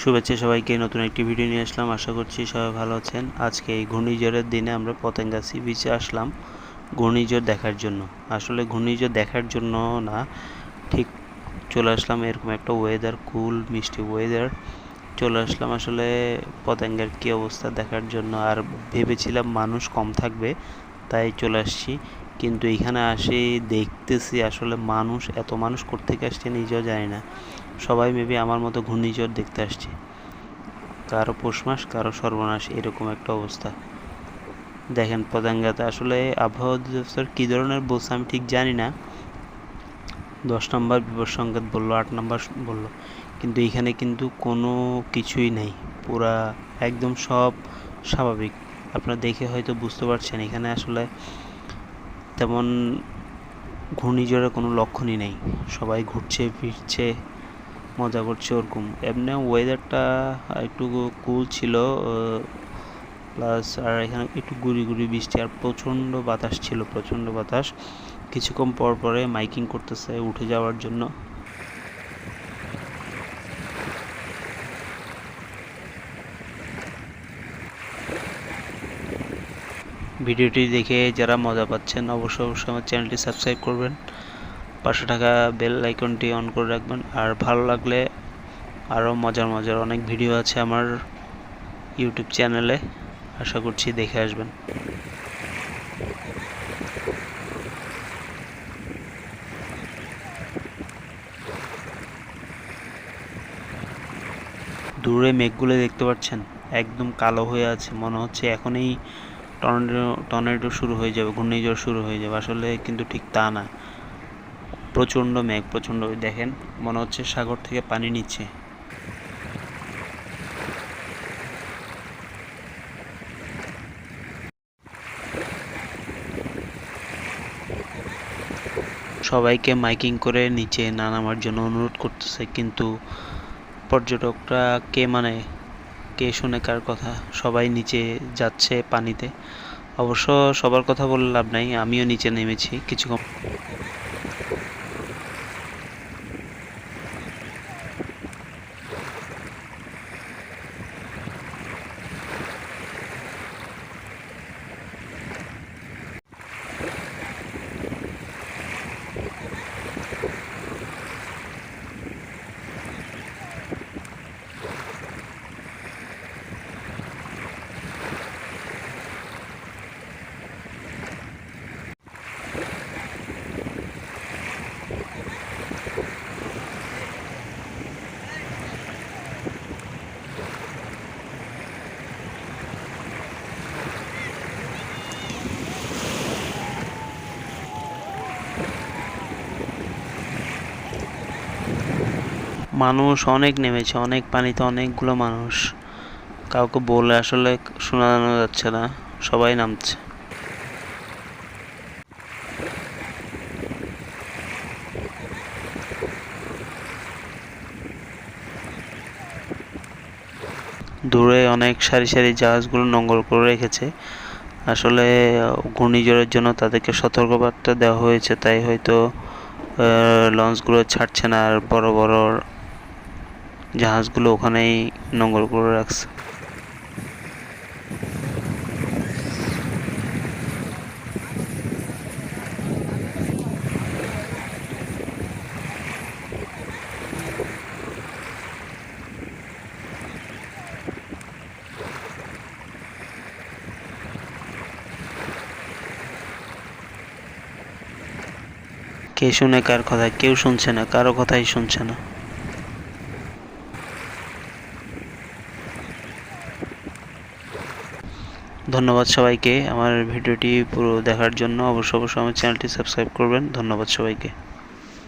শুভেচ্ছা সবাইকে, নতুন একটি ভিডিও নিয়ে আসলাম। আশা করছি সবাই ভালো আছেন। আজকে এই ঘূর্ণিঝড়ের দিনে আমরা পতেঙ্গা সি বিচে আসলাম ঘূর্ণিঝড় দেখার জন্য। আসলে ঘূর্ণিঝড় দেখার জন্য না, ঠিক চলে আসলাম এরকম একটা ওয়েদার কুল মিষ্টি ওয়েদার চলে আসলাম আসলে পতেঙ্গার কী অবস্থা দেখার জন্য। আর ভেবেছিলাম মানুষ কম থাকবে, তাই চলে আসছি। কিন্তু এখানে আসে দেখতেছি আসলে মানুষ, এত মানুষ কোত্থেকে আসছে নিজেও জানি না। সবাই মেবি আমার মতো ঘূর্ণিঝড় দেখতে আসছে। কারও পৌষ মাস, কারও সর্বনাশ, এরকম একটা অবস্থা। দেখেন পদাঙ্গাতে আসলে আবহাওয়া অধিদপ্তর কী ধরনের বলছে আমি ঠিক জানি না। দশ নম্বর বিপদ সংকেত বলল, আট নম্বর বলল, কিন্তু এখানে কিন্তু কোনো কিছুই নেই। পুরা একদম সব স্বাভাবিক। আপনারা দেখে হয়তো বুঝতে পারছেন, এখানে আসলে তেমন ঘূর্ণিঝড়ের কোনো লক্ষণই নেই। সবাই ঘুরছে, ফিরছে, মজা করছে ওরকম। এমনি ওয়েদারটা একটু কুল ছিল প্লাস আর এখানে একটু গুড়ি গুড়ি বৃষ্টি আর প্রচণ্ড বাতাস ছিল, প্রচণ্ড বাতাস। কিছুক্ষণ পর পরে মাইকিং করতেছে উঠে যাওয়ার জন্য। ভিডিওটি দেখে যারা মজা পাচ্ছেন, অবশ্যই অবশ্যই আমার চ্যানেলটি সাবস্ক্রাইব করবেন। পাঁচশো টাকা বেল আইকনটি অন করে রাখবেন। আর ভালো লাগলে আরও মজার মজার অনেক ভিডিও আছে আমার ইউটিউব চ্যানেলে। আশা করছি দেখে আসবেন। দূরে মেঘগুলো দেখতে পাচ্ছেন, একদম কালো হয়ে আছে। মনে হচ্ছে এখনই টর্নেডো টর্নেডো শুরু হয়ে যাবে, ঘূর্ণিঝড় শুরু হয়ে যাবে। আসলে কিন্তু ঠিক তা না। প্রচণ্ড মেঘ, প্রচণ্ড দেখেন, মনে হচ্ছে সাগর থেকে পানি নিচ্ছে। সবাইকে মাইকিং করে নিচে না নামার জন্য অনুরোধ করতেছে, কিন্তু পর্যটকরা কে মানে কে শুনে কার কথা? সবাই নিচে যাচ্ছে পানিতে। অবশ্য সবার কথা বলে লাভ নাই, আমিও নিচে নেমেছি কিছুক্ষণ। মানুষ অনেক নেমেছে, অনেক পানিতে অনেকগুলো মানুষ। কাউকে বলে আসলে শোনানো যাচ্ছে না, সবাই নামছে। দূরে অনেক সারি সারি জাহাজগুলো নোঙ্গর করে রেখেছে। আসলে ঘূর্ণিঝড়ের জন্য তাদেরকে সতর্কবার্তা দেওয়া হয়েছে, তাই হয়তো লঞ্চগুলো ছাড়ছে না আর বড় বড় জাহাজগুলো ওখানেই নোঙ্গর করে রাখছে। কে শুনে কার কথা কেউ শুনছে না, কারও কথাই শুনছে না। ধন্যবাদ সবাইকে। আমার ভিডিওটি পুরো দেখার জন্য অবশ্য অবশ্যই আমার চ্যানেলটি সাবস্ক্রাইব করবেন। ধন্যবাদ সবাইকে।